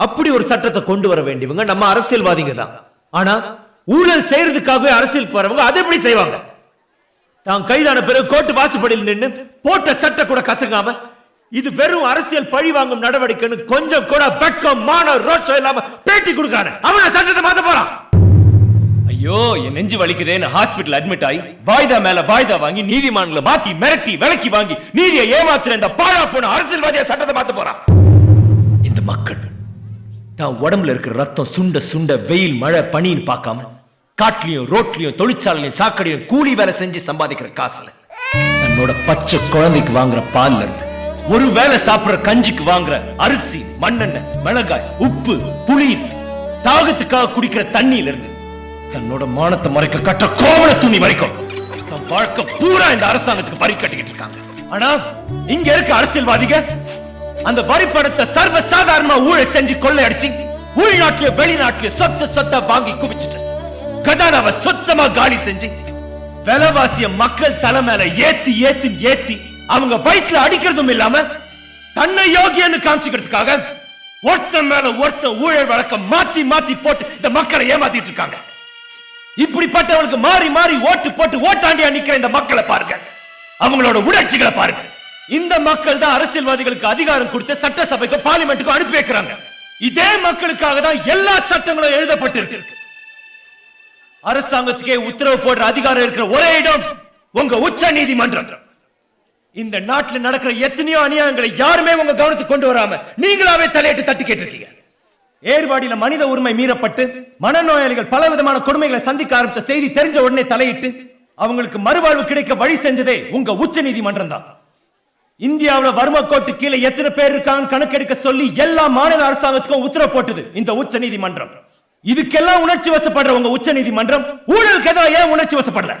அப்படி ஒரு சட்டத்தை கொண்டு வர வேண்டியவங்க நம்ம அரசியல்வாதிங்க தான். ஆனா ஊழல் செய்யறதுக்காகவே அரசியல் போறவங்க அதை எப்படி செய்வாங்க? தான் கைதான பிறகு கோர்ட்டு வாசுபடியில் நின்று போட்ட சட்டை கூட கசங்காம இது வெறும் அரசியல் பழி வாங்கும் நடவடிக்கைன்னு கொஞ்சம் கூட வெட்கம் மான ரோட்சம் இல்லாம பேட்டி கொடுக்கான அவன சட்டத்தை மாத்த போறான். ஐயோ என் நெஞ்சு வலிக்குதேன்னு ஹாஸ்பிட்டல் அட்மிட் ஆகி வாய்தா மேல வாய்தா வாங்கி நீதிமன்றங்களை மாத்தி மிரட்டி விலக்கி வாங்கி நீதியை ஏமாத்துற இந்த பாழா போன அரசியல்வாதியா சட்டத்தை மாத்த போறான். தான் உடம்புல இருக்கிற ரத்தம் சுண்ட சுண்ட வெயில் மழை பனின்னு பார்க்காம காட்டிலையும் ரோட்லையும் தொழிற்சாலையும் சாக்கடையும் கூலி வேலை செஞ்சு சம்பாதிக்கிற காசுல. தன்னோட பச்சை குழந்தைக்கு வாங்குற பால்ல இருந்து ஒரு வேளை சாப்பிடுற கஞ்சிக்கு வாங்குற அரிசி மண்ணெண்ணெய் மிளகாய் உப்பு புளி தாகத்துக்காக குடிக்கிற தண்ணியில இருந்து தன்னோட மானத்தை மறைக்க கட்ட கோவண துணி வரைக்கும் தன் வாழ்க்கை பூரா இந்த அரசாங்கத்துக்கு பறி கட்டிக்கிட்டு இருக்காங்க. ஆனா இங்க இருக்க அரசியல்வாதிகள் அந்த வரி சர்வ சாதாரணமா ஊழல் செஞ்சு கொள்ளையடிச்சு உள்நாட்டில வெளிநாட்டில சொத்து சொத்தா வாங்கி குவிச்சிட்டு கஜானாவை சுத்தமா காலி செஞ்சு விலவாசிய மக்கள் தலை மேல ஏத்தி ஏத்தி ஏத்தி அவங்க வயிற்றுல அடிக்கிறதும் இல்லாம தன்னை யோகியன்னு காமிச்சுக்கிறதுக்காக ஒருத்தன் மேல ஒருத்தன் ஊழல் வழக்கம் மாத்தி மாத்தி போட்டு இந்த மக்களை ஏமாத்திட்டு இருக்காங்க. இப்படிப்பட்டவனுக்கு மாறி மாறி ஓட்டு போட்டு ஓட்டாண்டியா நிக்கிற இந்த மக்களை பாருங்க. அவங்களோட உணர்ச்சிகளை பாருங்க. இந்த மக்கள் தான் அரசியல்வாதிகளுக்கு அதிகாரம் கொடுத்து சட்டசபைக்கு பார்லிமெண்ட்டுக்கு அனுப்பி வைக்கிறாங்க. இதே மக்களுக்காக தான் எல்லா சட்டங்களும் எழுதப்பட்டிருக்கு. அரசாங்கத்துக்கே உத்தரவு போடுற அதிகாரம் இருக்கிற ஒரே இடம் உங்க உச்ச நீதிமன்றம். இந்த நாட்டில் நடக்கிற எத்தனையோ அநியாயங்களை யாருமே உங்க கவனத்துக்கு கொண்டு வராம நீங்களாவே தலையிட்டு தட்டி கேட்டிருக்கீங்க. ஏர்வாடியில் மனித உரிமை மீறப்பட்டு மனநோயாளிகள் பல விதமான கொடுமைகளை சந்திக்க ஆரம்பிச்ச செய்தி தெரிஞ்ச உடனே தலையிட்டு அவங்களுக்கு மறுவாழ்வு கிடைக்க வழி செஞ்சதே உங்க உச்ச நீதிமன்றம் தான். இந்தியாவுல வர்ம கோட்டு கீழே எத்தனை பேர் இருக்காங்க கணக்கெடுக்க சொல்லி எல்லா மாநில அரசாங்கத்துக்கும் உத்தரவு போட்டது. இந்த உச்ச நீதிமன்றம். இதுக்கெல்லாம் உணர்ச்சி வசப்படுற உங்க உச்ச நீதிமன்றம். ஊழலுக்கு எதிராக ஏன் உணர்ச்சி வசப்படல?